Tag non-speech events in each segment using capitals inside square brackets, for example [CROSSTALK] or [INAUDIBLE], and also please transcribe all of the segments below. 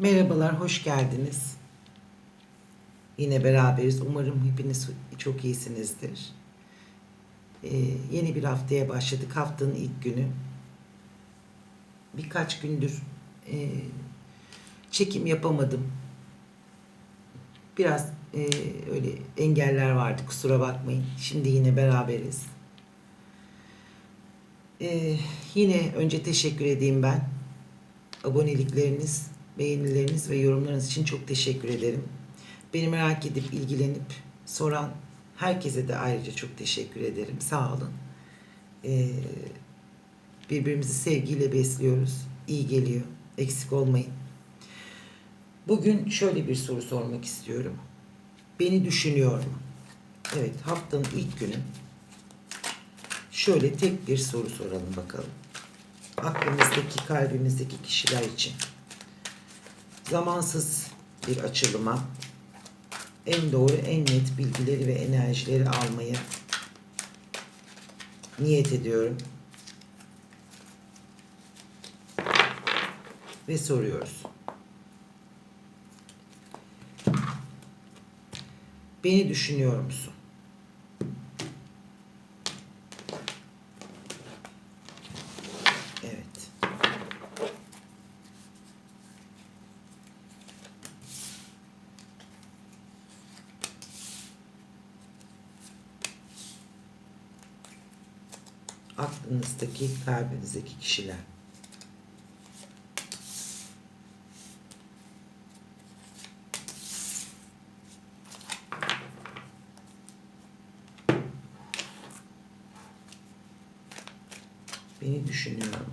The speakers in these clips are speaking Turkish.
Merhabalar, hoş geldiniz. Yine beraberiz. Umarım hepiniz çok iyisinizdir. Ee, yeni bir haftaya başladık. Haftanın ilk günü. Birkaç gündür e, çekim yapamadım. Biraz e, öyle engeller vardı. Kusura bakmayın. Şimdi yine beraberiz. Ee, yine önce teşekkür edeyim ben. Abonelikleriniz, beğenileriniz ve yorumlarınız için çok teşekkür ederim. Beni merak edip ilgilenip soran herkese de ayrıca çok teşekkür ederim. Sağ olun. Ee, birbirimizi sevgiyle besliyoruz. İyi geliyor. Eksik olmayın. Bugün şöyle bir soru sormak istiyorum. Beni düşünüyor mu? Evet, haftanın ilk günü. Şöyle tek bir soru soralım bakalım. Aklımızdaki, kalbimizdeki kişiler için. Zamansız bir açılıma en doğru, en net bilgileri ve enerjileri almaya niyet ediyorum. Ve soruyoruz. Beni düşünüyor musun? Evet. Aklınızdaki, kalbinizdeki kişiler. Beni düşünüyorum.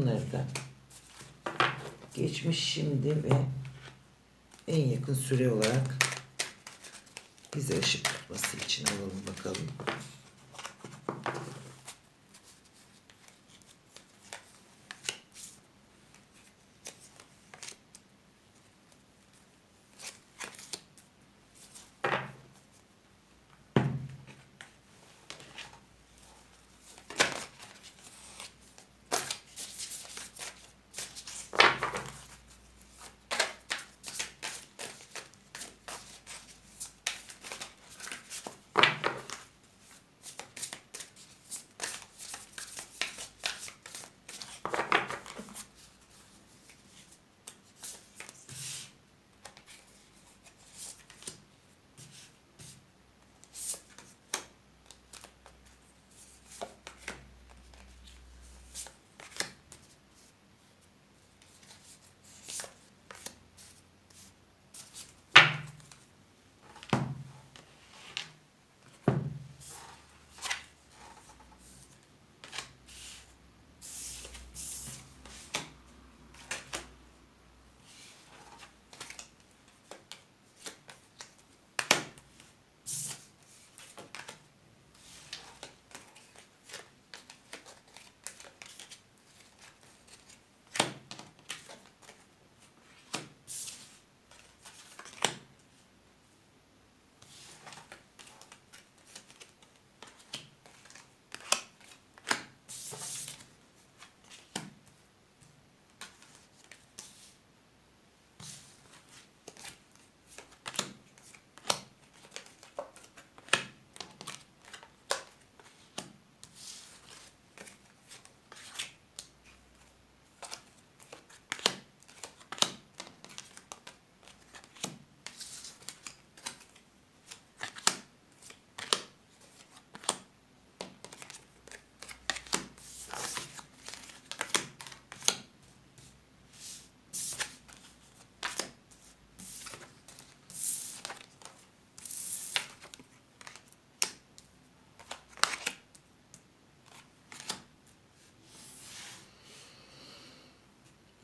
Bunları geçmiş, şimdi ve en yakın süre olarak bize ışık tutması için alalım bakalım.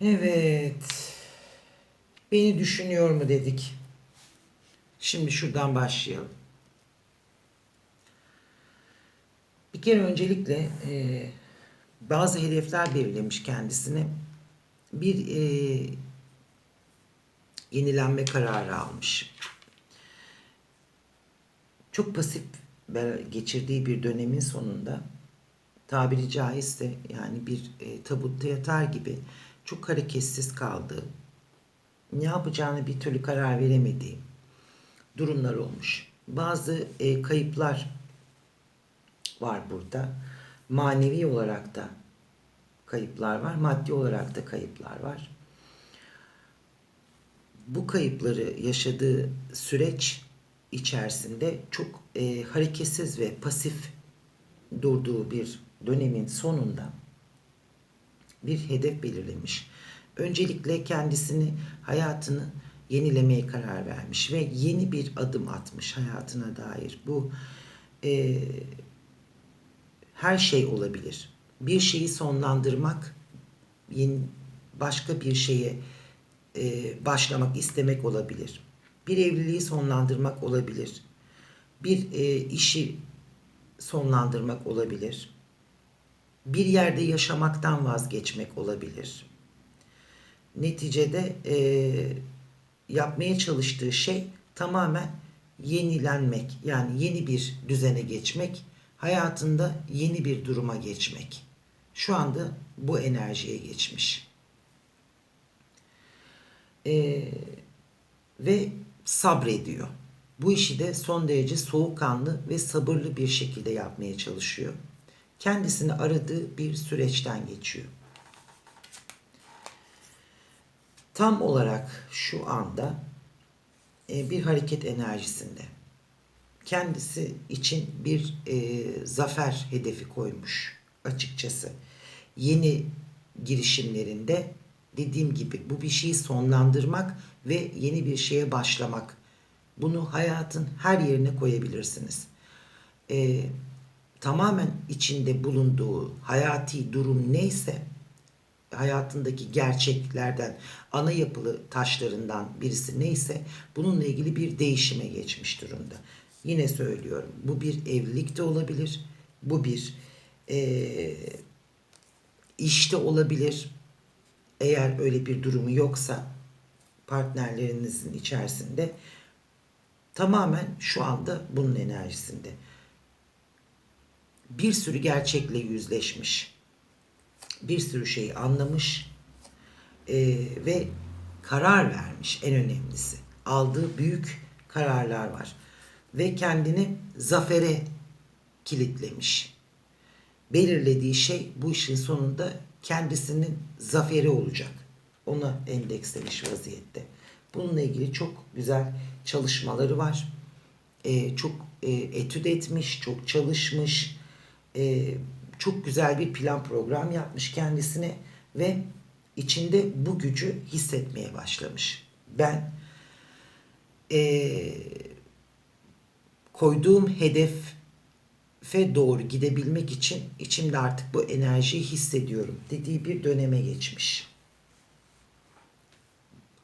Evet. Beni düşünüyor mu dedik. Şimdi şuradan başlayalım. Bir kere öncelikle e, bazı hedefler belirlemiş kendisine. Bir e, yenilenme kararı almış. Çok pasif geçirdiği bir dönemin sonunda tabiri caizse yani bir e, tabutta yatar gibi çok hareketsiz kaldığı, ne yapacağını bir türlü karar veremediği durumlar olmuş. Bazı e, kayıplar var burada. Manevi olarak da kayıplar var, maddi olarak da kayıplar var. Bu kayıpları yaşadığı süreç içerisinde çok e, hareketsiz ve pasif durduğu bir dönemin sonunda bir hedef belirlemiş. Öncelikle kendisini, hayatını yenilemeye karar vermiş ve yeni bir adım atmış hayatına dair. Bu e, her şey olabilir. Bir şeyi sonlandırmak, yeni başka bir şeye e, başlamak istemek olabilir. Bir evliliği sonlandırmak olabilir. Bir e, işi sonlandırmak olabilir. Bir yerde yaşamaktan vazgeçmek olabilir. Neticede e, yapmaya çalıştığı şey tamamen yenilenmek. Yani yeni bir düzene geçmek, hayatında yeni bir duruma geçmek. Şu anda bu enerjiye geçmiş. Ee, ve sabrediyor. Bu işi de son derece soğukkanlı ve sabırlı bir şekilde yapmaya çalışıyor. Kendisini aradığı bir süreçten geçiyor. Tam olarak şu anda e, bir hareket enerjisinde. Kendisi için bir e, zafer hedefi koymuş açıkçası. Yeni girişimlerinde dediğim gibi bu bir şeyi sonlandırmak ve yeni bir şeye başlamak. Bunu hayatın her yerine koyabilirsiniz. E, tamamen içinde bulunduğu hayati durum neyse hayatındaki gerçeklerden ana yapılı taşlarından birisi neyse bununla ilgili bir değişime geçmiş durumda. Yine söylüyorum bu bir evlilik de olabilir. Bu bir e, işte olabilir. Eğer öyle bir durumu yoksa partnerlerinizin içerisinde tamamen şu anda bunun enerjisinde. Bir sürü gerçekle yüzleşmiş. Bir sürü şeyi anlamış e, ve karar vermiş en önemlisi. Aldığı büyük kararlar var. Ve kendini zafere kilitlemiş. Belirlediği şey bu işin sonunda kendisinin zaferi olacak. Ona endekslemiş vaziyette. Bununla ilgili çok güzel çalışmaları var. Ee, çok e, etüt etmiş, çok çalışmış. Ee, çok güzel bir plan program yapmış kendisine ve içinde bu gücü hissetmeye başlamış. Ben eee koyduğum hedefe doğru gidebilmek için içimde artık bu enerjiyi hissediyorum dediği bir döneme geçmiş.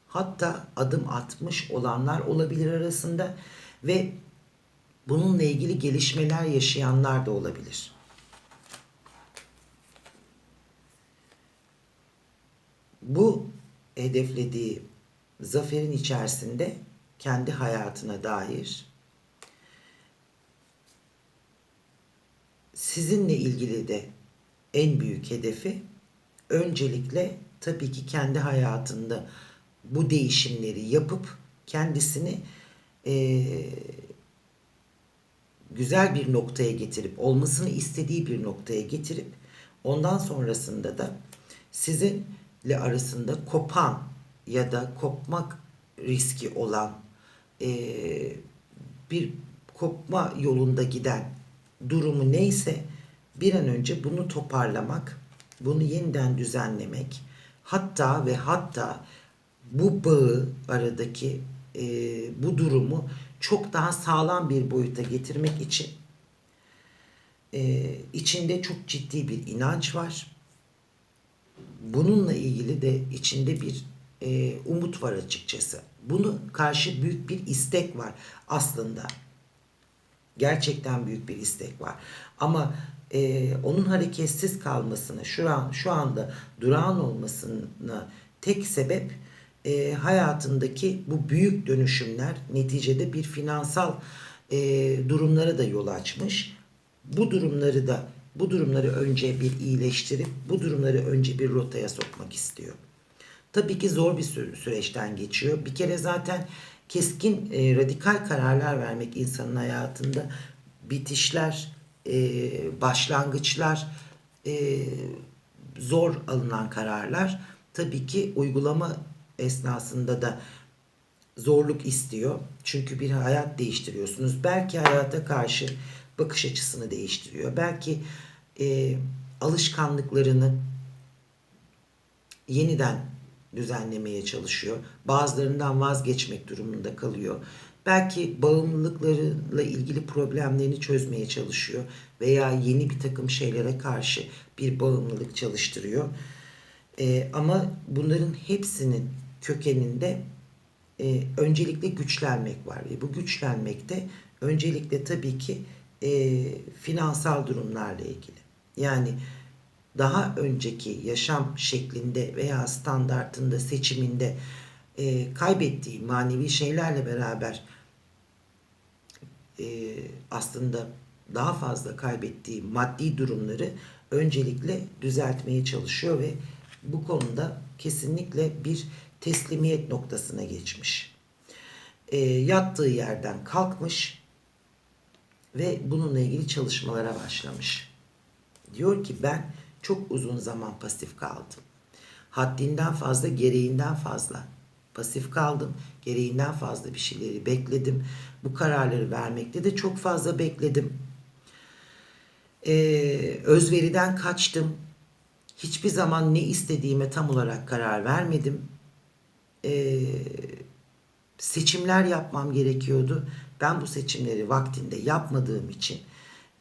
Hatta adım atmış olanlar olabilir arasında ve bununla ilgili gelişmeler yaşayanlar da olabilir. Bu hedeflediği zaferin içerisinde kendi hayatına dair sizinle ilgili de en büyük hedefi öncelikle tabii ki kendi hayatında bu değişimleri yapıp kendisini eee, güzel bir noktaya getirip olmasını istediği bir noktaya getirip ondan sonrasında da sizinle arasında kopan ya da kopmak riski olan eee, bir kopma yolunda giden durumu neyse bir an önce bunu toparlamak, bunu yeniden düzenlemek, hatta ve hatta bu bağı aradaki e, bu durumu çok daha sağlam bir boyuta getirmek için e, içinde çok ciddi bir inanç var. Bununla ilgili de içinde bir e, umut var açıkçası. Bunu karşı büyük bir istek var aslında. Gerçekten büyük bir istek var. Ama e, onun hareketsiz kalmasını, şu an şu anda durağan olmasına tek sebep e, hayatındaki bu büyük dönüşümler neticede bir finansal e, durumlara da yol açmış. Bu durumları da bu durumları önce bir iyileştirip bu durumları önce bir rotaya sokmak istiyor. Tabii ki zor bir sü- süreçten geçiyor. Bir kere zaten keskin, e, radikal kararlar vermek insanın hayatında bitişler, e, başlangıçlar, e, zor alınan kararlar tabii ki uygulama esnasında da zorluk istiyor. Çünkü bir hayat değiştiriyorsunuz. Belki hayata karşı bakış açısını değiştiriyor. Belki e, alışkanlıklarını yeniden düzenlemeye çalışıyor. Bazılarından vazgeçmek durumunda kalıyor. Belki bağımlılıklarıyla ilgili problemlerini çözmeye çalışıyor veya yeni bir takım şeylere karşı bir bağımlılık çalıştırıyor. Ee, ama bunların hepsinin kökeninde e, öncelikle güçlenmek var ve bu güçlenmekte öncelikle tabii ki e, finansal durumlarla ilgili. Yani daha önceki yaşam şeklinde veya standartında seçiminde e, kaybettiği manevi şeylerle beraber e, aslında daha fazla kaybettiği maddi durumları öncelikle düzeltmeye çalışıyor ve bu konuda kesinlikle bir teslimiyet noktasına geçmiş. E, yattığı yerden kalkmış ve bununla ilgili çalışmalara başlamış. Diyor ki ben çok uzun zaman pasif kaldım. Haddinden fazla, gereğinden fazla pasif kaldım. Gereğinden fazla bir şeyleri bekledim. Bu kararları vermekte de çok fazla bekledim. Ee, özveriden kaçtım. Hiçbir zaman ne istediğime tam olarak karar vermedim. Ee, seçimler yapmam gerekiyordu. Ben bu seçimleri vaktinde yapmadığım için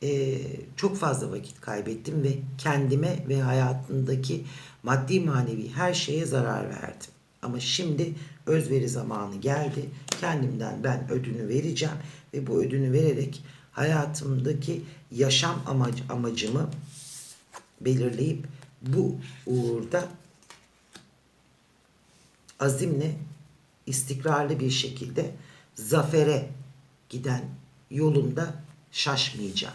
e, çok fazla vakit kaybettim ve kendime ve hayatımdaki maddi manevi her şeye zarar verdim. Ama şimdi özveri zamanı geldi. Kendimden ben ödünü vereceğim ve bu ödünü vererek hayatımdaki yaşam amacı, amacımı belirleyip bu uğurda azimle istikrarlı bir şekilde zafere giden yolumda şaşmayacağım.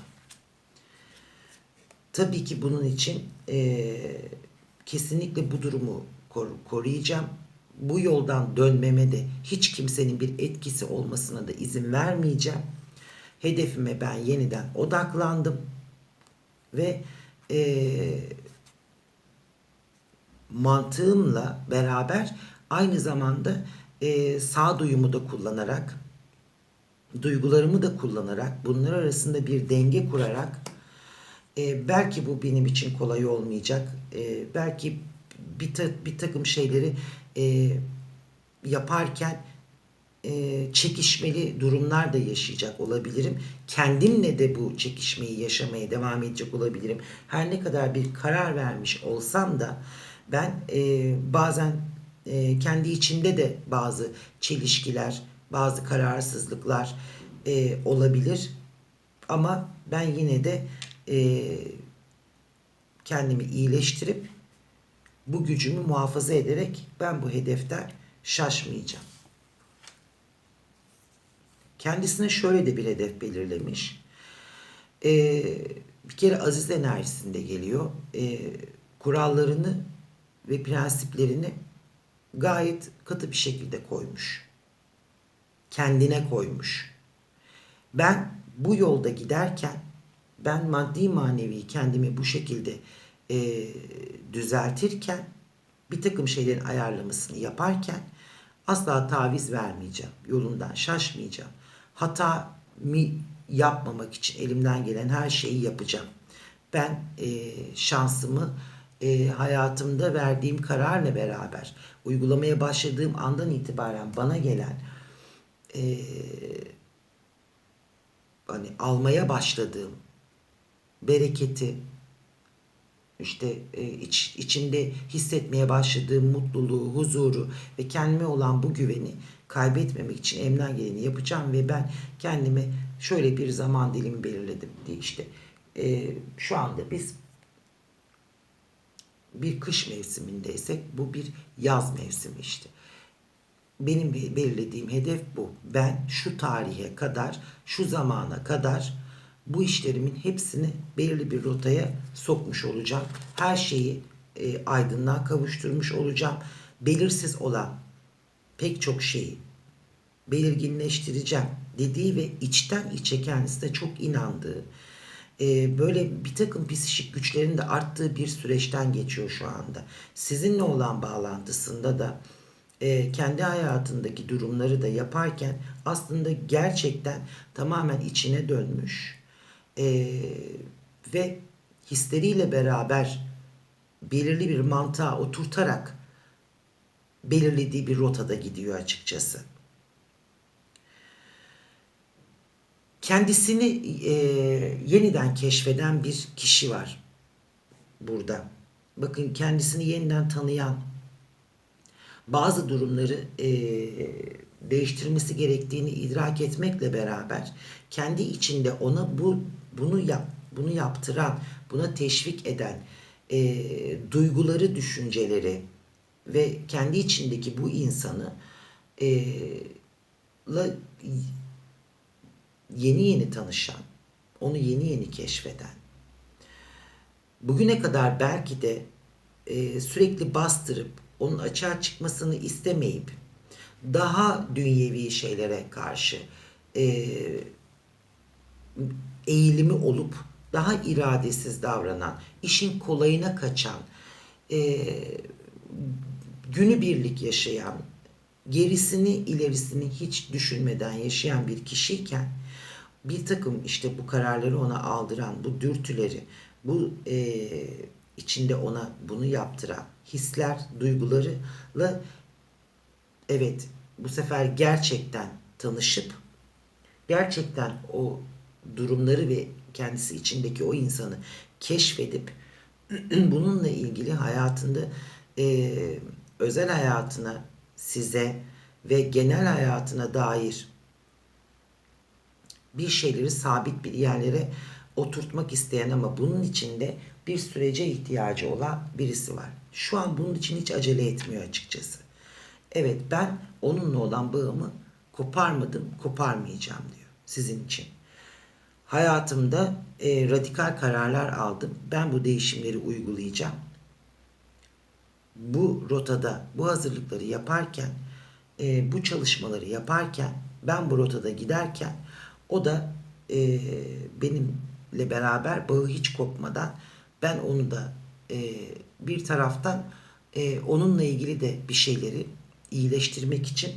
Tabii ki bunun için eee, kesinlikle bu durumu kor- koruyacağım. Bu yoldan dönmeme de hiç kimsenin bir etkisi olmasına da izin vermeyeceğim. Hedefime ben yeniden odaklandım ve eee mantığımla beraber aynı zamanda e, sağduyumu da kullanarak duygularımı da kullanarak bunlar arasında bir denge kurarak e, belki bu benim için kolay olmayacak e, belki bir, ta- bir takım şeyleri e, yaparken e, çekişmeli durumlar da yaşayacak olabilirim. Kendimle de bu çekişmeyi yaşamaya devam edecek olabilirim. Her ne kadar bir karar vermiş olsam da ben e, bazen e, kendi içimde de bazı çelişkiler, bazı kararsızlıklar e, olabilir. Ama ben yine de e, kendimi iyileştirip bu gücümü muhafaza ederek ben bu hedeften şaşmayacağım. Kendisine şöyle de bir hedef belirlemiş. Ee, bir kere aziz enerjisinde geliyor. Ee, kurallarını ve prensiplerini gayet katı bir şekilde koymuş. Kendine koymuş. Ben bu yolda giderken ben maddi manevi kendimi bu şekilde e, düzeltirken bir takım şeylerin ayarlamasını yaparken asla taviz vermeyeceğim. Yolundan şaşmayacağım. Hata mi yapmamak için elimden gelen her şeyi yapacağım. Ben e, şansımı e, hayatımda verdiğim kararla beraber uygulamaya başladığım andan itibaren bana gelen e, hani almaya başladığım bereketi, işte e, iç, içimde hissetmeye başladığım mutluluğu, huzuru ve kendime olan bu güveni kaybetmemek için elimden geleni yapacağım ve ben kendime şöyle bir zaman dilimi belirledim diye işte e, şu anda biz bir kış mevsimindeysek bu bir yaz mevsimi işte. Benim be- belirlediğim hedef bu. Ben şu tarihe kadar, şu zamana kadar bu işlerimin hepsini belirli bir rotaya sokmuş olacağım. Her şeyi e, aydınlığa kavuşturmuş olacağım. Belirsiz olan pek çok şeyi belirginleştireceğim dediği ve içten içe kendisi de çok inandığı e, böyle bir takım psikik güçlerin de arttığı bir süreçten geçiyor şu anda. Sizinle olan bağlantısında da e, kendi hayatındaki durumları da yaparken aslında gerçekten tamamen içine dönmüş e, ve hisleriyle beraber belirli bir mantığa oturtarak belirlediği bir rotada gidiyor açıkçası. Kendisini e, yeniden keşfeden bir kişi var burada. Bakın kendisini yeniden tanıyan, bazı durumları e, değiştirmesi gerektiğini idrak etmekle beraber kendi içinde ona bu bunu yap bunu yaptıran, buna teşvik eden e, duyguları, düşünceleri ve kendi içindeki bu insanı e, la yeni yeni tanışan, onu yeni yeni keşfeden, bugüne kadar belki de e, sürekli bastırıp onun açığa çıkmasını istemeyip daha dünyevi şeylere karşı e, eğilimi olup daha iradesiz davranan, işin kolayına kaçan, e, günübirlik yaşayan, gerisini ilerisini hiç düşünmeden yaşayan bir kişiyken bir takım işte bu kararları ona aldıran, bu dürtüleri, bu e, içinde ona bunu yaptıran hisler, duygularıyla evet bu sefer gerçekten tanışıp gerçekten o durumları ve kendisi içindeki o insanı keşfedip [CLEARS THROAT] bununla ilgili hayatında e, özel hayatına size ve genel hayatına dair bir şeyleri sabit bir yerlere oturtmak isteyen ama bunun içinde bir sürece ihtiyacı olan birisi var. Şu an bunun için hiç acele etmiyor açıkçası. Evet ben onunla olan bağımı koparmadım, koparmayacağım diyor sizin için. Hayatımda e, radikal kararlar aldım. Ben bu değişimleri uygulayacağım. Bu rotada bu hazırlıkları yaparken, e, bu çalışmaları yaparken, ben bu rotada giderken o da e, benimle beraber bağı hiç kopmadan ben onu da e, bir taraftan e, onunla ilgili de bir şeyleri iyileştirmek için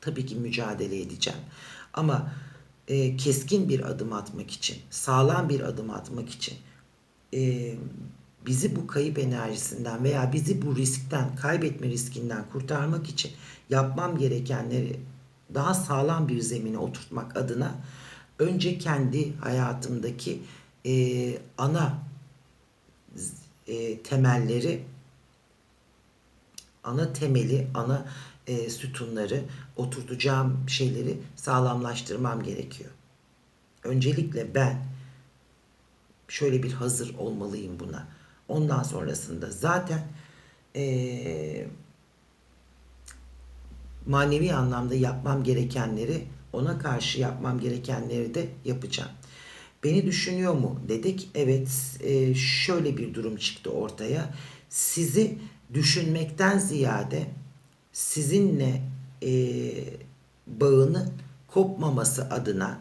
tabii ki mücadele edeceğim. Ama e, keskin bir adım atmak için, sağlam bir adım atmak için e, bizi bu kayıp enerjisinden veya bizi bu riskten, kaybetme riskinden kurtarmak için yapmam gerekenleri daha sağlam bir zemine oturtmak adına önce kendi hayatımdaki e, ana e, temelleri, ana temeli, ana e, sütunları oturtacağım şeyleri sağlamlaştırmam gerekiyor. Öncelikle ben şöyle bir hazır olmalıyım buna. Ondan sonrasında zaten eee manevi anlamda yapmam gerekenleri ona karşı yapmam gerekenleri de yapacağım. Beni düşünüyor mu dedik. Evet e, şöyle bir durum çıktı ortaya. Sizi düşünmekten ziyade sizinle e, bağını kopmaması adına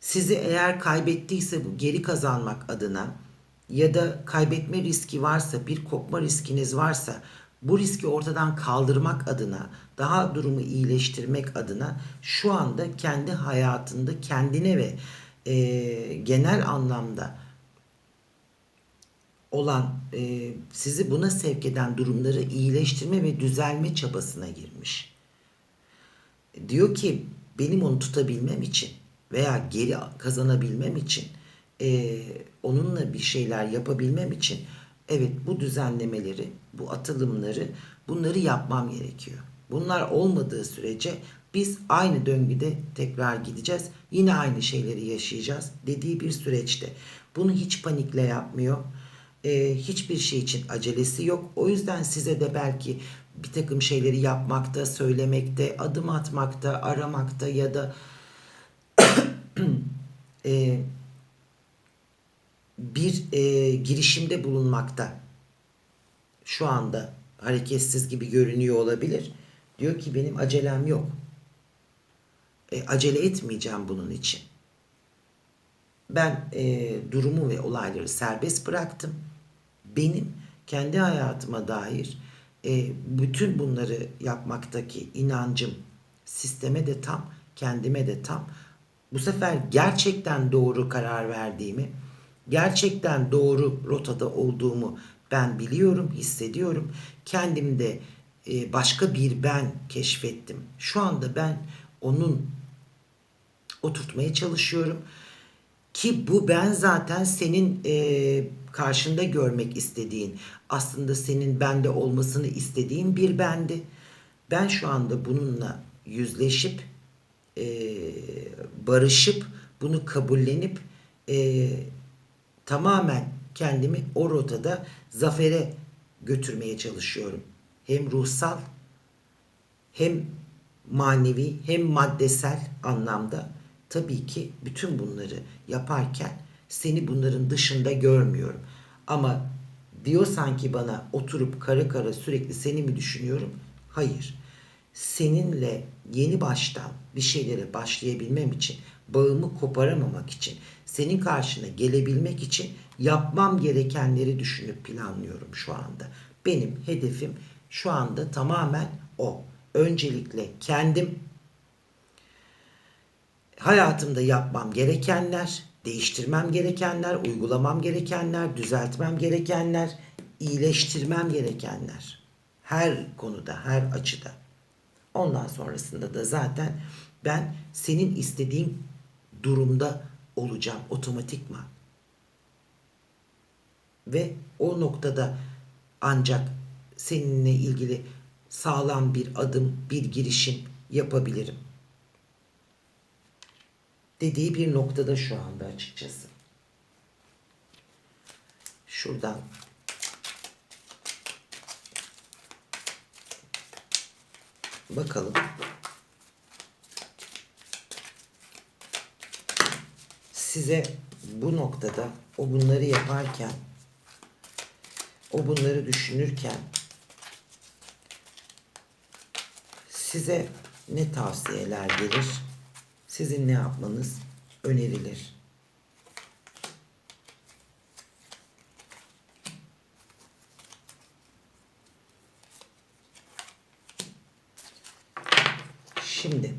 sizi eğer kaybettiyse bu geri kazanmak adına ya da kaybetme riski varsa bir kopma riskiniz varsa bu riski ortadan kaldırmak adına, daha durumu iyileştirmek adına şu anda kendi hayatında kendine ve e, genel anlamda olan e, sizi buna sevk eden durumları iyileştirme ve düzelme çabasına girmiş. Diyor ki benim onu tutabilmem için veya geri kazanabilmem için e, onunla bir şeyler yapabilmem için evet bu düzenlemeleri, bu atılımları bunları yapmam gerekiyor. Bunlar olmadığı sürece biz aynı döngüde tekrar gideceğiz. Yine aynı şeyleri yaşayacağız dediği bir süreçte. Bunu hiç panikle yapmıyor. Ee, hiçbir şey için acelesi yok. O yüzden size de belki bir takım şeyleri yapmakta, söylemekte, adım atmakta, aramakta ya da [CLEARS THROAT] e, bir e, girişimde bulunmakta şu anda hareketsiz gibi görünüyor olabilir. Diyor ki benim acelem yok. E, acele etmeyeceğim bunun için. Ben e, durumu ve olayları serbest bıraktım. Benim kendi hayatıma dair e, bütün bunları yapmaktaki inancım sisteme de tam, kendime de tam. Bu sefer gerçekten doğru karar verdiğimi, gerçekten doğru rotada olduğumu ben biliyorum, hissediyorum. Kendimde e, başka bir ben keşfettim. Şu anda ben onun oturtmaya çalışıyorum. Ki bu ben zaten senin e, karşında görmek istediğin, aslında senin bende olmasını istediğin bir bendi. Ben şu anda bununla yüzleşip, e, barışıp, bunu kabullenip, tamamen kendimi o rotada zafere götürmeye çalışıyorum. Hem ruhsal, hem manevi, hem maddesel anlamda tabii ki bütün bunları yaparken seni bunların dışında görmüyorum. Ama diyorsan ki bana oturup kara kara sürekli seni mi düşünüyorum? Hayır. Seninle yeni baştan bir şeylere başlayabilmem için, bağımı koparamamak için, senin karşına gelebilmek için yapmam gerekenleri düşünüp planlıyorum şu anda. Benim hedefim şu anda tamamen o. Öncelikle kendim hayatımda yapmam gerekenler, değiştirmem gerekenler, uygulamam gerekenler, düzeltmem gerekenler, iyileştirmem gerekenler. Her konuda, her açıda. Ondan sonrasında da zaten ben senin istediğin durumda olacağım otomatikman. Ve o noktada ancak seninle ilgili sağlam bir adım, bir girişim yapabilirim. Dediği bir noktada şu anda açıkçası. Şuradan bakalım. Size bu noktada o bunları yaparken o bunları düşünürken size ne tavsiyeler gelir? Sizin ne yapmanız önerilir? Şimdi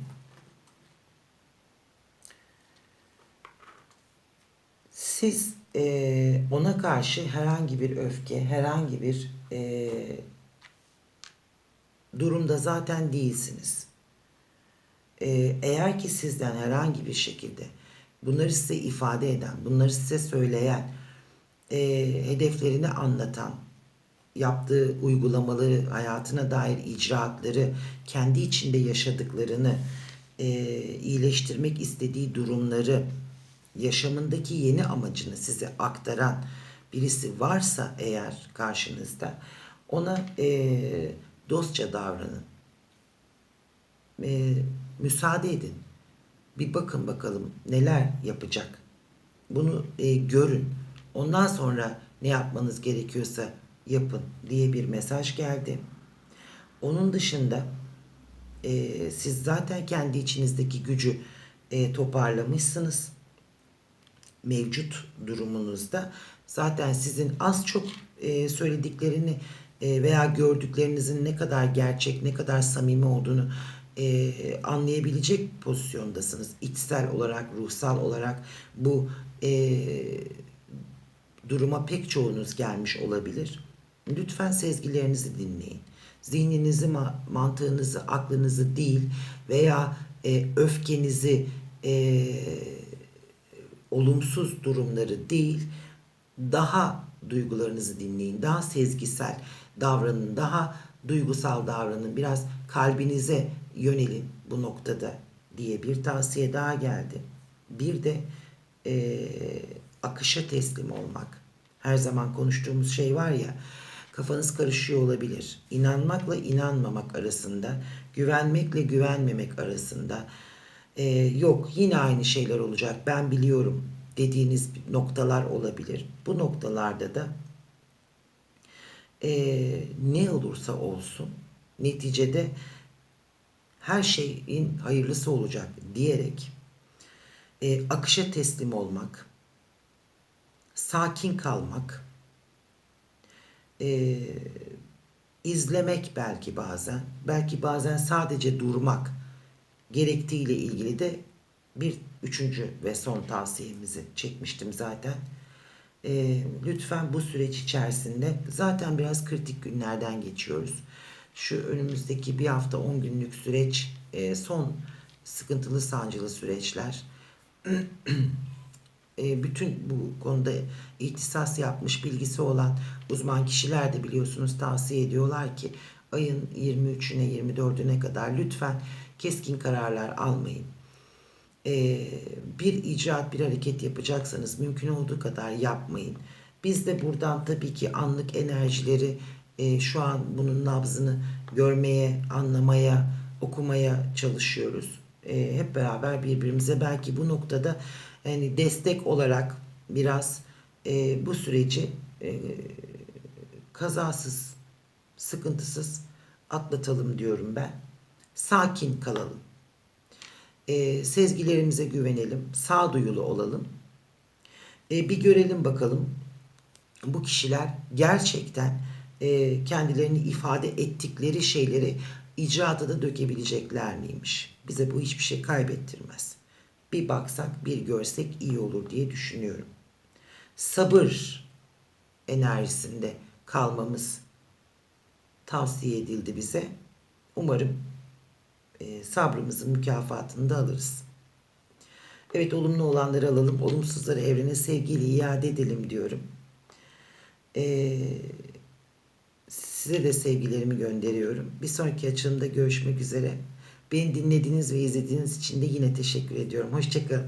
siz eee, ona karşı herhangi bir öfke, herhangi bir eee, durumda zaten değilsiniz. Eee, eğer ki sizden herhangi bir şekilde bunları size ifade eden, bunları size söyleyen, eee, hedeflerini anlatan, yaptığı uygulamaları, hayatına dair icraatları, kendi içinde yaşadıklarını, eee, iyileştirmek istediği durumları, yaşamındaki yeni amacını size aktaran birisi varsa eğer karşınızda ona eee, dostça davranın. Eee, müsaade edin. Bir bakın bakalım neler yapacak. Bunu eee, görün. Ondan sonra ne yapmanız gerekiyorsa yapın diye bir mesaj geldi. Onun dışında eee, siz zaten kendi içinizdeki gücü eee, toparlamışsınız mevcut durumunuzda zaten sizin az çok e, söylediklerini e, veya gördüklerinizin ne kadar gerçek, ne kadar samimi olduğunu e, anlayabilecek pozisyondasınız. İçsel olarak, ruhsal olarak bu duruma pek çoğunuz gelmiş olabilir. Lütfen sezgilerinizi dinleyin. Zihninizi, ma- mantığınızı, aklınızı değil veya e, öfkenizi, e, olumsuz durumları değil, daha duygularınızı dinleyin, daha sezgisel davranın, daha duygusal davranın, biraz kalbinize yönelin bu noktada diye bir tavsiye daha geldi. Bir de eee, akışa teslim olmak. Her zaman konuştuğumuz şey var ya, kafanız karışıyor olabilir. İnanmakla inanmamak arasında, güvenmekle güvenmemek arasında, eee, yok yine aynı şeyler olacak ben biliyorum dediğiniz noktalar olabilir. Bu noktalarda da eee, ne olursa olsun neticede her şeyin hayırlısı olacak diyerek e, akışa teslim olmak, sakin kalmak, e, izlemek belki bazen, belki bazen sadece durmak gerektiğiyle ilgili de bir üçüncü ve son tavsiyemizi çekmiştim zaten. E, lütfen bu süreç içerisinde zaten biraz kritik günlerden geçiyoruz. Şu önümüzdeki bir hafta 10 günlük süreç e, son sıkıntılı sancılı süreçler. [CLEARS THROAT] E, bütün bu konuda ihtisas yapmış bilgisi olan uzman kişiler de biliyorsunuz tavsiye ediyorlar ki ayın 23'üne 24'üne kadar lütfen keskin kararlar almayın. E, bir icraat bir hareket yapacaksanız mümkün olduğu kadar yapmayın. Biz de buradan tabii ki anlık enerjileri e, şu an bunun nabzını görmeye, anlamaya, okumaya çalışıyoruz. E, hep beraber birbirimize belki bu noktada yani destek olarak biraz e, bu süreci e, kazasız, sıkıntısız atlatalım diyorum ben. Sakin kalalım. E, sezgilerimize güvenelim, sağduyulu olalım. E, bir görelim bakalım bu kişiler gerçekten e, kendilerini ifade ettikleri şeyleri icraata da dökebilecekler miymiş? Bize bu hiçbir şey kaybettirmez. Bir baksak, bir görsek iyi olur diye düşünüyorum. Sabır enerjisinde kalmamız tavsiye edildi bize. Umarım e, sabrımızın mükafatını da alırız. Evet olumlu olanları alalım, olumsuzları evrene sevgiyle iade edelim diyorum. Ee, size de sevgilerimi gönderiyorum. Bir sonraki açılımda görüşmek üzere. Beni dinlediğiniz ve izlediğiniz için de yine teşekkür ediyorum. Hoşçakalın.